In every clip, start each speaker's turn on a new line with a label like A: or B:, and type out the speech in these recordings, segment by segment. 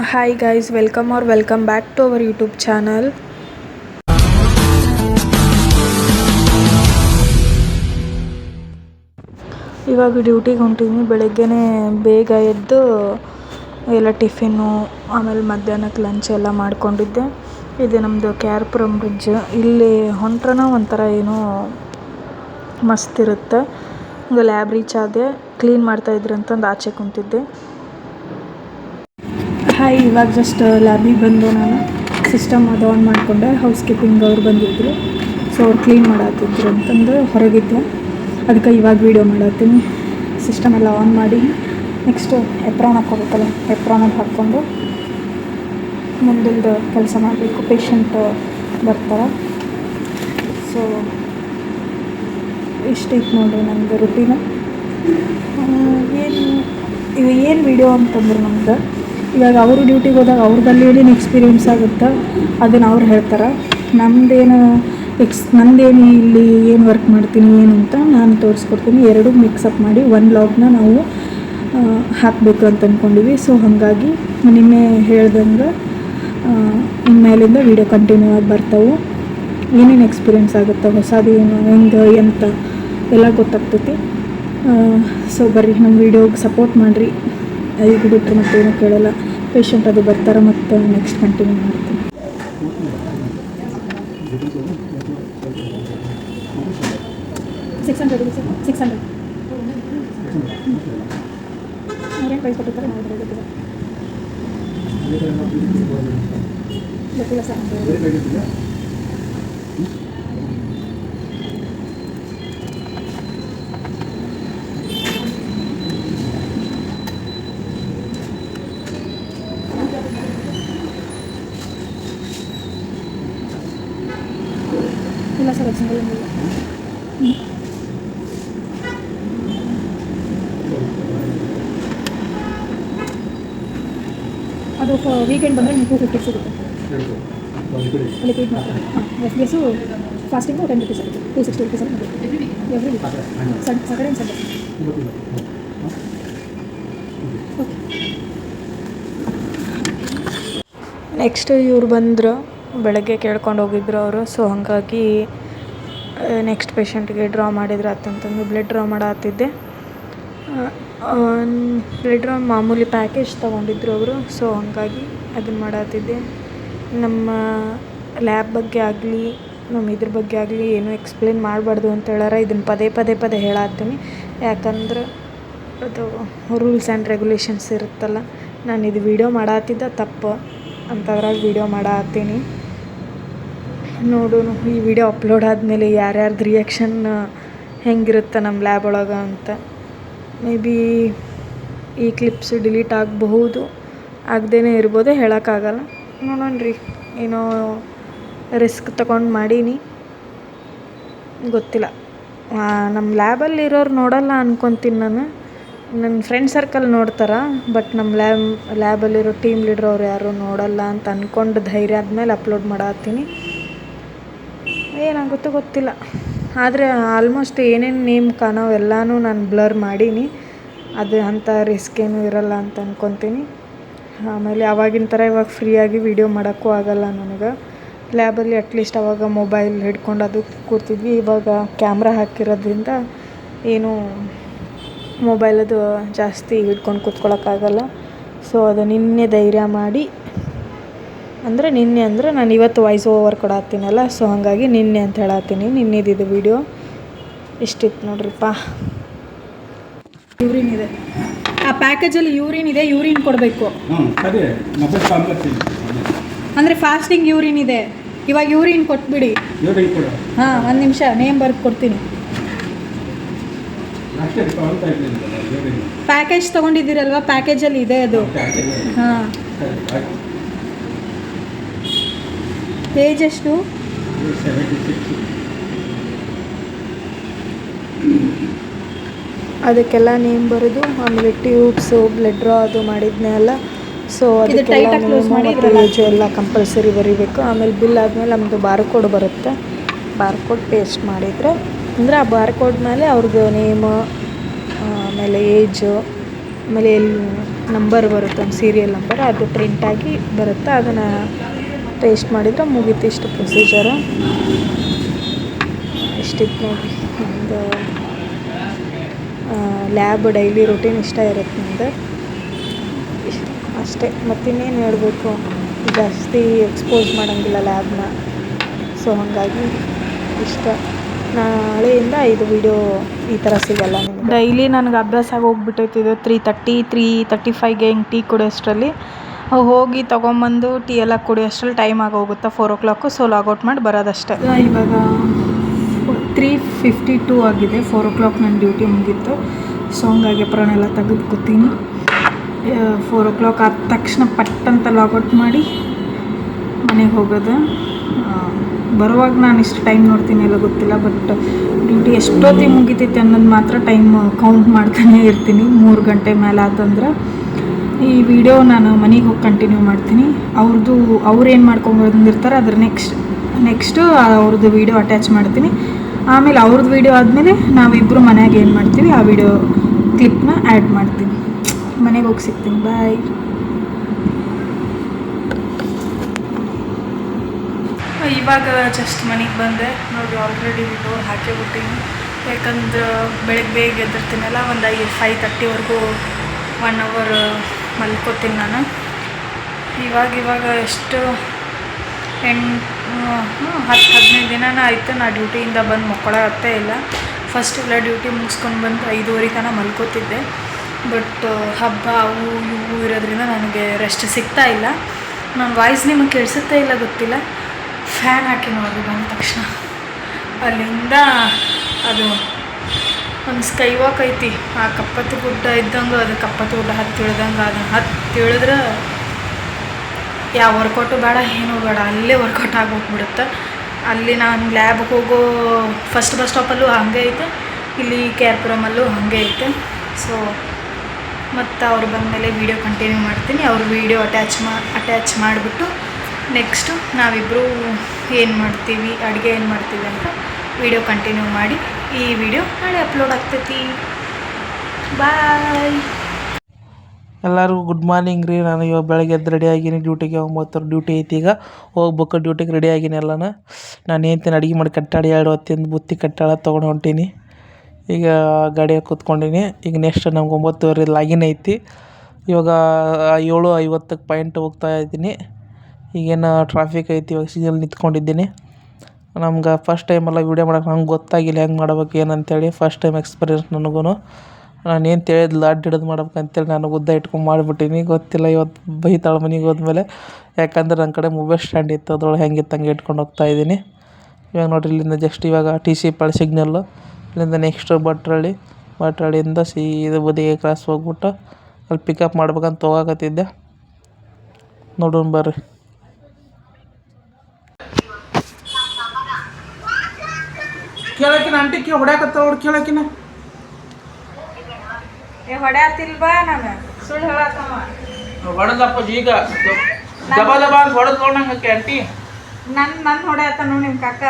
A: Hi guys welcome are welcome back to our YouTube channel ಇವಾಗ ಡ್ಯೂಟಿಗೆ ಹೊಂಟೀನಿ ಬೆಳಗ್ಗೆನೇ ಬೇಗ ಎದ್ದು ಎಲ್ಲ ಟಿಫಿನ್ನು ಆಮೇಲೆ ಮಧ್ಯಾಹ್ನಕ್ಕೆ ಲಂಚ್ ಎಲ್ಲ ಮಾಡ್ಕೊಂಡಿದ್ದೆ. ಇದು ನಮ್ಮದು ಕೆ ಬ್ರಿಡ್ಜ್ ಇಲ್ಲಿ ಹೊಂಟ್ರನ ಒಂಥರ ಏನೋ ಮಸ್ತ್ ಇರುತ್ತೆ. ಲ್ಯಾಬ್ ರೀಚ್ ಆದೆ. ಕ್ಲೀನ್ ಮಾಡ್ತಾಯಿದ್ರು ಅಂತಂದು ಆಚೆ ಕುಂತಿದ್ದೆ. ಹಾಯ್ ಇವಾಗ ಜಸ್ಟ್ ಲ್ಯಾಬಿಗೆ ಬಂದು ನಾನು ಸಿಸ್ಟಮ್ ಅದು ಆನ್ ಮಾಡಿಕೊಂಡೆ ಹೌಸ್ ಕೀಪಿಂಗ್ ಅವ್ರು ಬಂದಿದ್ದರು ಸೊ ಅವ್ರು ಕ್ಲೀನ್ ಮಾಡತ್ತಿದ್ರು ಅಂತಂದು ಹೊರಗಿದ್ದೆ. ಅದಕ್ಕೆ ಇವಾಗ ವೀಡಿಯೋ ಮಾಡತ್ತೀನಿ ಸಿಸ್ಟಮ್ ಎಲ್ಲ ಆನ್ ಮಾಡಿ. ನೆಕ್ಸ್ಟು ಎಪ್ರಾನ್ ಹಾಕ್ಕೋಬೇಕಲ್ಲ ಎಪ್ರಾನಲ್ಲಿ ಹಾಕ್ಕೊಂಡು ಮುಂದಿಲ್ದು ಕೆಲಸ ಮಾಡಬೇಕು. ಪೇಷಂಟ್ ಬರ್ತಾರೆ. ಸೊ ಇಷ್ಟೈತೆ ನೋಡಿರಿ ನಮ್ಮದು ರುಟೀನು ಏನು, ಇದು ಏನು ವೀಡಿಯೋ ಅಂತಂದ್ರೆ ನಮ್ದು? ಇವಾಗ ಅವರು ಡ್ಯೂಟಿಗೆ ಹೋದಾಗ ಅವ್ರದ್ದಲ್ಲಿ ಏನೇನು ಎಕ್ಸ್ಪೀರಿಯೆನ್ಸ್ ಆಗುತ್ತೆ? ಅದನ್ನು ಅವ್ರು ಹೇಳ್ತಾರೆ? ನಮ್ಮದೇನು ಎಕ್ಸ್ ನಂದೇನು ಇಲ್ಲಿ ಏನು ವರ್ಕ್ ಮಾಡ್ತೀನಿ, ಏನು ಅಂತ ನಾನು ತೋರಿಸ್ಕೊಡ್ತೀನಿ. ಎರಡೂ ಮಿಕ್ಸಪ್ ಮಾಡಿ ಒಂದು ಲಾಗ್ನ ನಾವು ಹಾಕಬೇಕು ಅಂತ ಅಂದ್ಕೊಂಡಿವಿ ಸೊ ಹಾಗಾಗಿ ನಿನ್ನೆ ಹೇಳ್ದಂಗೆ ಇನ್ಮೇಲಿಂದ ವೀಡಿಯೋ ಕಂಟಿನ್ಯೂ ಆಗಿ ಬರ್ತಾವೆ. ಏನೇನು ಎಕ್ಸ್ಪೀರಿಯೆನ್ಸ್ ಆಗುತ್ತೆ? ಹೊಸದು ಏನು, ಹೆಂಗೆ, ಎಂತ? ಎಲ್ಲ ಗೊತ್ತಾಗ್ತೈತಿ. ಸೊ ಬರ್ರಿ ನಮ್ಮ ವೀಡಿಯೋಗೆ ಸಪೋರ್ಟ್ ಮಾಡಿರಿ. ಈಗ ಬಿಟ್ಟರೆ ಮತ್ತೇನು ಕೇಳಲ್ಲ. ಪೇಷಂಟ್ ಅದು ಬರ್ತಾರೆ ಮತ್ತು ನೆಕ್ಸ್ಟ್ ಕಂಟಿನ್ಯೂ ಮಾಡ್ತೀನಿ. ಸಿಕ್ಸ್ ಹಂಡ್ರೆಡ್ ಇದೆ ಸರ್ ಸಿಕ್ಸ್ ಹಂಡ್ರೆಡ್ ಅವ್ರೇನು ಪ್ರೈಸ್ ಕೊಟ್ಟಿರ್ತಾರೆ? ನಾವು ಅದ್ರಲ್ಲಿ ಗೊತ್ತಿಲ್ಲ ಗೊತ್ತಿಲ್ಲ ಸರ್. ನಮ್ಗೆ. ಇಲ್ಲ ಸರ್ ಅದು ಸಿಂಗಲ್ ಇಲ್ಲ ಅದು ವೀಕೆಂಡ್ ಬಂದರೆ ನಿಮಗೆ ಟೂ ಫಿಫ್ಟಿ ಸಿಗುತ್ತೆ ಲಿಕ್ವಿಡ್ ಮಾತ್ರ ಹಾಂ F B S fasting ten rupees ಆಗುತ್ತೆ ಟೂ ಸಿಕ್ಸ್ಟಿ ರುಪೀಸ್ ಆಗುತ್ತೆ every week sun Saturday and Sunday next ಇವ್ರು ಬಂದರು ಬೆಳಗ್ಗೆ ಕೇಳ್ಕೊಂಡು ಹೋಗಿದ್ರು ಅವರು. ಸೊ ಹಾಗಾಗಿ ನೆಕ್ಸ್ಟ್ ಪೇಷಂಟ್ಗೆ ಡ್ರಾ ಮಾಡಿದ್ರು ಅಂತಂದು ಬ್ಲಡ್ ಡ್ರಾ ಮಾಡತ್ತಿದ್ದೆ ಬ್ಲಡ್ ಡ್ರಾ ಮಾಮೂಲಿ ಪ್ಯಾಕೇಜ್ ತೊಗೊಂಡಿದ್ರು ಅವರು. ಸೊ ಹಾಗಾಗಿ ಅದನ್ನು ಮಾಡತ್ತಿದ್ದೆ ನಮ್ಮ ಲ್ಯಾಬ್ ಬಗ್ಗೆ ಆಗಲಿ ನಮ್ಮ ಇದ್ರ ಬಗ್ಗೆ ಆಗಲಿ ಏನೂ ಎಕ್ಸ್ಪ್ಲೇನ್ ಮಾಡಬಾರ್ದು ಅಂತ ಹೇಳಾರ. ಇದನ್ನು ಪದೇ ಪದೇ ಪದೇ ಹೇಳತ್ತೀನಿ ಯಾಕಂದ್ರೆ ಅದು ರೂಲ್ಸ್ ಆ್ಯಂಡ್ ರೆಗ್ಯುಲೇಷನ್ಸ್ ಇರುತ್ತಲ್ಲ, ನಾನು ಇದು ವೀಡಿಯೋ ಮಾಡತ್ತಿದ್ದ ತಪ್ಪು ಅಂತದ್ರಾಗ ವೀಡಿಯೋ ಮಾಡತ್ತೀನಿ ನೋಡೋಣ ಈ ವಿಡಿಯೋ ಅಪ್ಲೋಡ್ ಆದಮೇಲೆ ಯಾರ್ಯಾರ್ದು ರಿಯಾಕ್ಷನ್ ಹೆಂಗಿರುತ್ತೆ ನಮ್ಮ ಲ್ಯಾಬ್ ಒಳಗೆ ಅಂತ. ಮೇ ಬಿ ಈ ಕ್ಲಿಪ್ಸ್ ಡಿಲೀಟ್ ಆಗಬಹುದು. ಆಗದೇ ಇರ್ಬೋದು, ಹೇಳೋಕ್ಕಾಗಲ್ಲ. ನೋಡೋಣ ರೀ ಏನೋ ರಿಸ್ಕ್ ತಗೊಂಡು ಮಾಡೀನಿ. ಗೊತ್ತಿಲ್ಲ. ನಮ್ಮ ಲ್ಯಾಬಲ್ಲಿ ಇರೋರು ನೋಡಲ್ಲ ಅನ್ಕೊತೀನಿ ನಾನು. ನನ್ನ ಫ್ರೆಂಡ್ ಸರ್ಕಲ್ ನೋಡ್ತಾರೆ ಬಟ್ ನಮ್ಮ ಲ್ಯಾಬ್ ಲ್ಯಾಬಲ್ಲಿರೋ ಟೀಮ್ ಲೀಡ್ರ್ ಅವ್ರು ಯಾರೂ ನೋಡಲ್ಲ ಅಂತ ಅಂದ್ಕೊಂಡು ಧೈರ್ಯ ಆದಮೇಲೆ ಅಪ್ಲೋಡ್ ಮಾಡತ್ತೀನಿ. ಏನಾಗುತ್ತೋ ಗೊತ್ತಿಲ್ಲ. ಆದರೆ ಆಲ್ಮೋಸ್ಟ್ ಏನೇನು ನೇಮ್ ಕಾಣೋ ಎಲ್ಲನೂ ನಾನು ಬ್ಲರ್ ಮಾಡೀನಿ. ಅದು ಅಂಥ ರಿಸ್ಕ್ ಏನೂ ಇರಲ್ಲ ಅಂತ ಅಂದ್ಕೊತೀನಿ ಆಮೇಲೆ ಆವಾಗಿನ ಥರ ಇವಾಗ ಫ್ರೀಯಾಗಿ ವೀಡಿಯೋ ಮಾಡೋಕ್ಕೂ ಆಗಲ್ಲ ನನಗೆ. ಲ್ಯಾಬಲ್ಲಿ ಅಟ್ಲೀಸ್ಟ್ ಅವಾಗ ಮೊಬೈಲ್ ಹಿಡ್ಕೊಂಡು ಅದು ಕೂರ್ತಿದ್ವಿ. ಇವಾಗ ಕ್ಯಾಮ್ರಾ ಹಾಕಿರೋದ್ರಿಂದ ಏನು ಮೊಬೈಲದು ಜಾಸ್ತಿ ಹಿಡ್ಕೊಂಡು ಕೂತ್ಕೊಳ್ಳೋಕ್ಕಾಗಲ್ಲ ಸೊ ಅದು ನಿನ್ನೆ ಧೈರ್ಯ ಮಾಡಿ ಅಂದರೆ ನಿನ್ನೆ ಅಂದರೆ ನಾನು ಇವತ್ತು ವಾಯ್ಸ್ ಓವರ್ ಕೊಡತ್ತೀನಲ್ಲ ಸೊ ಹಾಗಾಗಿ ನಿನ್ನೆ ಅಂತ ಹೇಳತ್ತೀನಿ. ನಿನ್ನೆದಿದ್ದು ವೀಡಿಯೋ ಇಷ್ಟಿತ್ತು ನೋಡ್ರಿಪ್ಪ. ಯೂರಿನ್ ಇದೆ. ಆ ಪ್ಯಾಕೇಜಲ್ಲಿ ಯೂರಿನ್ ಇದೆ ಯೂರಿನ್ ಕೊಡಬೇಕು.
B: ಅದೇ ಮೊಬೈಲ್ ಕಾಂಪ್ಲೆಕ್ಸ್
A: ಅಂದರೆ ಫಾಸ್ಟಿಂಗ್ ಯೂರಿನ್ ಇದೆ. ಇವಾಗ ಯೂರಿನ್ ಕೊಟ್ಬಿಡಿ. ಹಾಂ ಒಂದು ನಿಮಿಷ. ನೇಮ್ ಬರ್ದು ಕೊಡ್ತೀನಿ. ಪ್ಯಾಕೇಜ್ ತೊಗೊಂಡಿದ್ದೀರಲ್ವಾ? ಪ್ಯಾಕೇಜಲ್ಲಿ ಇದೆ ಅದು. ಹಾಂ. ಏಜ್ ಎಷ್ಟು? ಅದಕ್ಕೆಲ್ಲ ನೇಮ್ ಬರೋದು ಆಮೇಲೆ ಟ್ಯೂಬ್ಸು ಬ್ಲಡ್ ಡ್ರಾ ಅದು ಮಾಡಿದ್ನೇ ಅಲ್ಲ. ಸೊ
C: ಅದಕ್ಕೆಲ್ಲ
A: ಏಜು ಎಲ್ಲ ಕಂಪಲ್ಸರಿ ಬರೀಬೇಕು. ಆಮೇಲೆ ಬಿಲ್ ಆದಮೇಲೆ ನಮ್ಮದು ಬಾರ್ಕೋಡ್ ಬರುತ್ತೆ. ಬಾರ್ಕೋಡ್ ಪೇಸ್ಟ್ ಮಾಡಿದರೆ ಅಂದರೆ ಆ ಬಾರ್ಕೋಡ್ ಮೇಲೆ ಅವ್ರದ್ದು ನೇಮು ಆಮೇಲೆ ಏಜು ಆಮೇಲೆ ಎಲ್ಲಿ ನಂಬರ್ ಬರುತ್ತೆ ಒಂದು ಸೀರಿಯಲ್ ನಂಬರ್ ಅದು ಪ್ರಿಂಟಾಗಿ ಬರುತ್ತೆ. ಅದನ್ನು ಟೇಸ್ಟ್ ಮಾಡಿದ್ರೆ ಮುಗೀತು ಇಷ್ಟು ಪ್ರೊಸೀಜರ ಇಷ್ಟಿತ್ತು ನೋಡಿ. ಒಂದು ಲ್ಯಾಬ್ ಡೈಲಿ ರೂಟೀನ್ ಇಷ್ಟ ಇರುತ್ತೆ ನಮ್ಮದು ಅಷ್ಟೇ. ಮತ್ತಿನ್ನೇನು ಹೇಳಬೇಕು? ಜಾಸ್ತಿ ಎಕ್ಸ್ಪೋಸ್ ಮಾಡೋಂಗಿಲ್ಲ ಲ್ಯಾಬ್ನ ಸೊ ಹಾಗಾಗಿ ಇಷ್ಟ. ನಾಳೆಯಿಂದ ಇದು ವಿಡಿಯೋ ಈ ಥರ ಸಿಗಲ್ಲ ನಿಮ್ಗೆ. ಡೈಲಿ ನನಗೆ ಅಭ್ಯಾಸ ಆಗಿ ಇದು ತ್ರೀ ತರ್ಟಿ ತ್ರೀ ತರ್ಟಿ ಫೈವ್ಗೆ ಹಿಂಗೆ ಟೀ ಕುಡಿಯೋಷ್ಟರಲ್ಲಿ. ಹೋಗಿ ತೊಗೊಂಬಂದು ಟೀ ಎಲ್ಲ ಕುಡಿಯೋಷ್ಟ್ರಲ್ಲಿ ಟೈಮ್ ಆಗೋಗುತ್ತೆ four o'clock so log out ಮಾಡಿ ಬರೋದಷ್ಟೇ. ಇವಾಗ ತ್ರೀ ಫಿಫ್ಟಿ ಟೂ ಆಗಿದೆ ಫೋರ್ ಓ ಕ್ಲಾಕ್ ನನ್ನ ಡ್ಯೂಟಿ ಮುಗೀತು. ಸೊ ಹಂಗಾಗಿ ಪ್ರಾಣ ಎಲ್ಲ ತೆಗೆದುಕೊತೀನಿ. ಫೋರ್ ಓ ಕ್ಲಾಕ್ ಆದ ತಕ್ಷಣ ಪಟ್ ಅಂತ ಲಾಗೌಟ್ ಮಾಡಿ ಮನೆಗೆ ಹೋಗೋದು. ಬರುವಾಗ ನಾನು ಇಷ್ಟು ಟೈಮ್ ನೋಡ್ತೀನಿ ಎಲ್ಲ ಗೊತ್ತಿಲ್ಲ ಬಟ್ ಡ್ಯೂಟಿ ಎಷ್ಟೊತ್ತಿಗೆ ಮುಗಿತೈತೆ ಅನ್ನೋದು ಮಾತ್ರ ಟೈಮ್ ಕೌಂಟ್ ಮಾಡ್ತಾನೆ ಇರ್ತೀನಿ. ಮೂರು ಗಂಟೆ ಮೇಲೆ ಆತಂದ್ರೆ ಈ ವಿಡಿಯೋ ನಾನು ಮನೆಗೆ ಹೋಗಿ ಕಂಟಿನ್ಯೂ ಮಾಡ್ತೀನಿ. ಅವ್ರದ್ದು ಅವ್ರು ಏನು ಮಾಡ್ಕೊಂಬಂದಿರ್ತಾರೆ ಅದ್ರ ನೆಕ್ಸ್ಟ್ ನೆಕ್ಸ್ಟು ಅವ್ರದ್ದು ವಿಡಿಯೋ ಅಟ್ಯಾಚ್ ಮಾಡ್ತೀನಿ. ಆಮೇಲೆ ಅವ್ರದ್ದು ವಿಡಿಯೋ ಆದಮೇಲೆ ನಾವಿಬ್ಬರು ಮನೆಯಾಗೆ ಏನು ಮಾಡ್ತೀವಿ, ಆ ವಿಡಿಯೋ ಕ್ಲಿಪ್ನ ಆ್ಯಡ್ ಮಾಡ್ತೀನಿ ಮನೆಗೆ ಹೋಗಿ ಸಿಗ್ತೀನಿ. ಬಾಯ್ ಇವಾಗ ಜಸ್ಟ್ ಮನೆಗೆ ಬಂದೆ. ನೋಡಿ ಆಲ್ರೆಡಿ ಡೋರ್ ಹಾಕಿಬಿಟ್ಟಿನಿ ಯಾಕಂದ್ರೆ ಬೆಳಗ್ಗೆ ಬೇಗ ಎದ್ದಿರ್ತೀನಲ್ಲ, ಒಂದು ಐದು ಫೈವ್ ತರ್ಟಿವರೆಗೂ ಒನ್ ಅವರ್ ಮಲ್ಕೋತೀನಿ ನಾನು. ಇವಾಗ ಇವಾಗ ಎಷ್ಟು ಎಂಟು ಹತ್ತು ಹದಿನೈದು ದಿನನ ಆಯಿತು ನಾ ಡ್ಯೂಟಿಯಿಂದ ಬಂದು ಮಕ್ಕಳಾಗತ್ತೇ ಇಲ್ಲ. ಫಸ್ಟ್ ಎಲ್ಲ ಡ್ಯೂಟಿ ಮುಗಿಸ್ಕೊಂಡು ಬಂದು ಐದುವರೆ ತನಕ ಮಲ್ಕೋತಿದ್ದೆ. ಬಟ್ ಹಬ್ಬ ಅವು ಇವು ಇರೋದ್ರಿಂದ ನನಗೆ ರೆಸ್ಟ್ ಸಿಗ್ತಾ ಇಲ್ಲ. ನನ್ನ ವಾಯ್ಸ್ ನಿಮಗೆ ಕೇಳಿಸುತ್ತೇ ಇಲ್ಲ ಗೊತ್ತಿಲ್ಲ. ಫ್ಯಾನ್ ಹಾಕಿ ನೋಡಿ ಬಂದ ತಕ್ಷಣ. ಅಲ್ಲಿಂದ ಅದು ಒಂದು ಸ್ಕೈ ವಾಕ್ ಐತಿ. ಆ ಕಪ್ಪತ್ತು ಗುಡ್ಡ ಇದ್ದಂಗೆ, ಅದು ಕಪ್ಪತ್ತು ಗುಡ್ಡ ಹತ್ತಿ ಇಳ್ದಂಗೆ ಅದನ್ನು ಹತ್ತಿ ಇಳಿದ್ರೆ ಯಾವ ವರ್ಕೌಟು ಬೇಡ, ಏನೂ ಬೇಡ. ಅಲ್ಲೇ ವರ್ಕೌಟ್ ಆಗೋಗ್ಬಿಡುತ್ತೆ. ಅಲ್ಲಿ ನಾನು ಲ್ಯಾಬ್ಗೆ ಹೋಗೋ ಫಸ್ಟ್ ಬಸ್ ಸ್ಟಾಪಲ್ಲೂ ಹಾಗೆ ಐತೆ. ಇಲ್ಲಿ ಕೆ ಆರ್ ಪುರಮಲ್ಲೂ ಹಾಗೆ ಐತೆ. ಸೊ ಮತ್ತು ಅವ್ರು ಬಂದಮೇಲೆ ವೀಡಿಯೋ ಕಂಟಿನ್ಯೂ ಮಾಡ್ತೀನಿ. ಅವ್ರ ವೀಡಿಯೋ ಅಟ್ಯಾಚ್ ಮಾ ಅಟ್ಯಾಚ್ ಮಾಡಿಬಿಟ್ಟು ನೆಕ್ಸ್ಟು ನಾವಿಬ್ಬರು ಏನು ಮಾಡ್ತೀವಿ, ಅಡುಗೆ ಏನು ಮಾಡ್ತೀವಿ ಅಂತ ವೀಡಿಯೋ ಕಂಟಿನ್ಯೂ ಮಾಡಿ. ಈ ವಿಡಿಯೋ ನಾಳೆ ಅಪ್ಲೋಡ್ ಆಗ್ತೈತಿ. ಬಾಯ್
D: ಎಲ್ಲರಿಗೂ ಗುಡ್ ಮಾರ್ನಿಂಗ್ ರೀ. ನಾನು ಇವಾಗ ಬೆಳಗ್ಗೆ ಎದ್ದು ರೆಡಿ ಆಗೀನಿ. ಡ್ಯೂಟಿಗೆ ಒಂಬತ್ತರ ಡ್ಯೂಟಿ ಐತಿ ಈಗ. ಹೋಗ್ಬೇಕು ಡ್ಯೂಟಿಗೆ ರೆಡಿ ಆಗೀನಿ ಎಲ್ಲನ. ನಾನು ಏನ್ತೀನಿ ಅಡುಗೆ ಮಾಡಿ ಕಟ್ಟಾಡಿ ಎರಡು ಹೊತ್ತಿಂದ ಬುತ್ತಿ ಕಟ್ಟಾಳ ತೊಗೊಂಡು ಹೊಂಟೀನಿ. ಈಗ ಗಾಡಿಯಾಗ ಕೂತ್ಕೊಂಡಿನಿ. ಈಗ ನೆಕ್ಸ್ಟ್ ನಮ್ಗೆ ಒಂಬತ್ತುವರೆ ಲಾಗಿನ್ ಐತಿ. ಇವಾಗ ಏಳು ಐವತ್ತಕ್ಕೆ ಪಾಯಿಂಟ್ ಹೋಗ್ತಾ ಇದ್ದೀನಿ ಈಗೇನು ಟ್ರಾಫಿಕ್ ಐತಿ. ಇವಾಗ ಸಿಗ್ನಲ್ ನಿಂತ್ಕೊಂಡಿದ್ದೀನಿ. ನಮ್ಗೆ ಫಸ್ಟ್ ಟೈಮೆಲ್ಲ ವೀಡಿಯೋ ಮಾಡೋಕೆ ನಂಗೆ ಗೊತ್ತಾಗಿಲ್ಲ ಹೆಂಗೆ ಮಾಡ್ಬೇಕು, ಏನಂತೇಳಿ ಫಸ್ಟ್ ಟೈಮ್ ಎಕ್ಸ್ಪೀರಿಯನ್ಸ್ ನನಗೂ ನಾನು ಏನು ತಿಳಿದಿಲ್ಲ, ಅಡ್ಡ ಹಿಡಿದು ಮಾಡ್ಬೇಕು ಅಂತೇಳಿ ನಾನು ಉದ್ದ ಇಟ್ಕೊಂಡು ಮಾಡಿಬಿಟ್ಟೀನಿ. ಗೊತ್ತಿಲ್ಲ ಇವತ್ತು ಬೈತಾಳೆ ಮನೆಗೆ ಹೋದ್ಮೇಲೆ. ಯಾಕಂದ್ರೆ ನನ್ನ ಕಡೆ ಮೊಬೈಲ್ ಸ್ಟ್ಯಾಂಡ್ ಇತ್ತು, ಅದ್ರೊಳಗೆ ಹೆಂಗಿತ್ತು ಹಂಗೆ ಇಟ್ಕೊಂಡು ಹೋಗ್ತಾ ಇದ್ದೀನಿ ಇವಾಗ ನೋಡಿರಿ, ಇಲ್ಲಿಂದ ಜಸ್ಟ್ ಇವಾಗ ಟಿ ಸಿ ಪಳ ಸಿಗ್ನಲ್ಲು ಇಲ್ಲಿಂದ ನೆಕ್ಸ್ಟ್ ಭಟ್ರಳ್ಳಿ. ಭಟ್ರಳ್ಳಿಯಿಂದ ಸೀದ ಬದಿಗೆ ಕ್ರಾಸ್ ಹೋಗ್ಬಿಟ್ಟು ಅಲ್ಲಿ ಪಿಕಪ್ ಮಾಡ್ಬೇಕಂತ ಹೋಗಾಕತ್ತಿದ್ದೆ ನೋಡೋಣ ಬರ್ರಿ. ಕೇಳಕಿನ ಅಂಟಿಕೆ ಹೊಡ್ಯಾಕತ್ತ ಅವ್ರು ಕೇಳಕಿನ?
A: ಏ ಹೊಡ್ಯಾತಿಲ್ವಾ ನಾನು? ಸುಳ್ಳು ಹೇಳತ್ತವ
D: ಹೊಡೆದಪ್ಪ ಈಗ ದಬ ದಬ ಅಂತ ಹೊಡೆದು ನೋಡಂಗೆ ಆಂಟಿ
A: ನನ್ನ ನನ್ನ ಹೊಡ್ಯಾತ ನೋಡಿ ನಿಮ್ಮ ಕಾಕ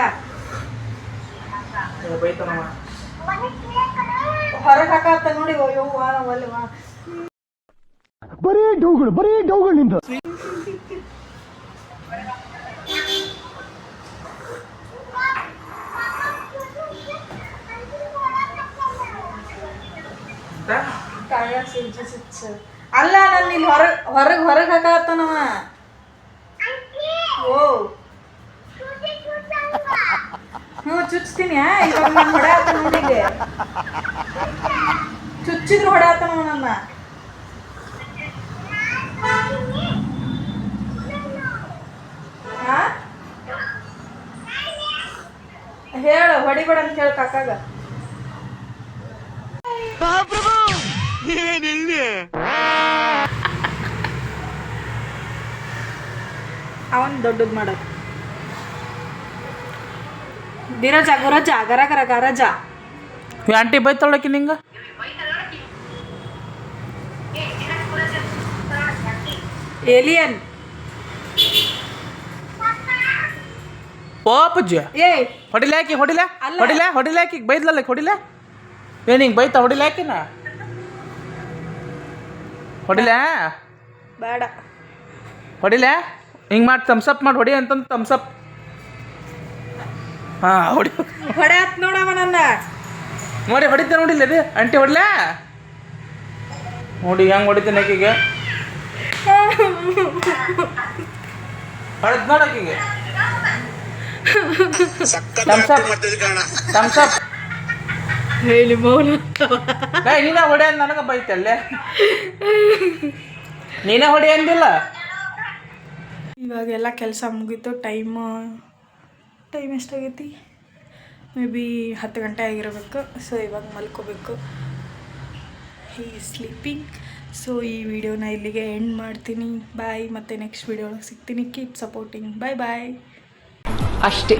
A: ಹೊರಗೆ ನೋಡಿ ಬರೀ ವಾ ಒಲ್ಲೆ ವಾ. ಕಾಯ ಅಲ್ಲ, ನಾನು ಇಲ್ಲಿ ಹೊರಗೆ ಹೊರಗೆ ಹೊರಗೆ ಹಾಕತ್ತನವ ಓ. ಹ್ಞೂ, ಚುಚ್ತೀನಿ ಇವಾಗ ನಾನು ಹೊಡ್ಯಾತ ನೋಡಿಗೆ ಚುಚ್ಚಿದ್ರು ಹೊಡ್ಯಾತನವ ನನ್ನ. ಹೇಳು, ಹೊಡಿಬೇಡ ಅಂತ ಹೇಳು ಕಾಕಾಗ. ಅವನ್ ದೊಡ್ಡದ್ ಮಾಡೋದು ದಿರಜ ಗುರಜ ಗರ ಗರ ಗರಜ
D: ಆಂಟಿ ಬೈತಾಳಕಿ ನಿಂಗೆ?
A: ಏಲಿಯನ್.
D: ಓ ಪಜ್ಜಿ
A: ಏ.
D: ಹೊಡಿಲಾಕಿ ಹೊಡಿಲ. ಹೊಡಿಲ ಹೊಡಿಲಾಕಿ ಬೈದ್ಲಲ್ಲ ಹೊಡಿಲ. ಏನಿಂಗ್ ಬೈತಾ ಹೊಡಿಲಾಕಿನ
E: ಹೊಡಿಲ್ಯಾ
A: ಬೇಡ.
E: ಹೊಡಿಲ? ಹಿಂಗೆ ಮಾಡಿ ತಮ್ಸಪ್ ಮಾಡಿ ಹೊಡಿ ಅಂತಂದು ತಮ್ಸಪ್ ಹಾಂ ಹೊಡಿ.
A: ಹೊಡೆ ಹತ್ ನೋಡವ ನನ್ನ.
E: ನೋಡಿ ಹೊಡಿತೆ ನೋಡಿಲ್ಲ ಅಂಟಿ ಹೊಡ್ಲಾ? ನೋಡಿ ಹೆಂಗೆ ಹೊಡಿತೇನೆ ಆಕೆಗೆ ಹೊಡೆದ್ ನೋಡಕ್ಕಿಗೆ ತಮ್ಸಪ್ ತಮ್ಸಪ್
A: ಹೇಳಿ ಮೌನ.
E: ನೀನ ಹೊಡೆ ಅಂದ್ ನನಗೆ ಬೈತಲ್ಲೇ? ನೀನೇ ಹೊಡೆ ಅಂದಿಲ್ಲ?
A: ಇವಾಗ ಎಲ್ಲ ಕೆಲಸ ಮುಗೀತು ಟೈಮ್ ಟೈಮ್ ಎಷ್ಟಾಗೈತಿ? ಮೇ ಬಿ ಹತ್ತು ಗಂಟೆ ಆಗಿರಬೇಕು ಸೊ ಇವಾಗ ಮಲ್ಕೋಬೇಕು. ಈ ಸ್ಲೀಪಿಂಗ್ ಸೊ ಈ ವಿಡಿಯೋನ ಇಲ್ಲಿಗೆ ಎಂಡ್ ಮಾಡ್ತೀನಿ. ಬಾಯ್ ಮತ್ತು ನೆಕ್ಸ್ಟ್ ವಿಡಿಯೋ ಒಳಗೆ ಸಿಗ್ತೀನಿ. ಕೀಪ್ ಸಪೋರ್ಟಿಂಗ್ ಬಾಯ್ ಬಾಯ್
F: ಅಷ್ಟೇ.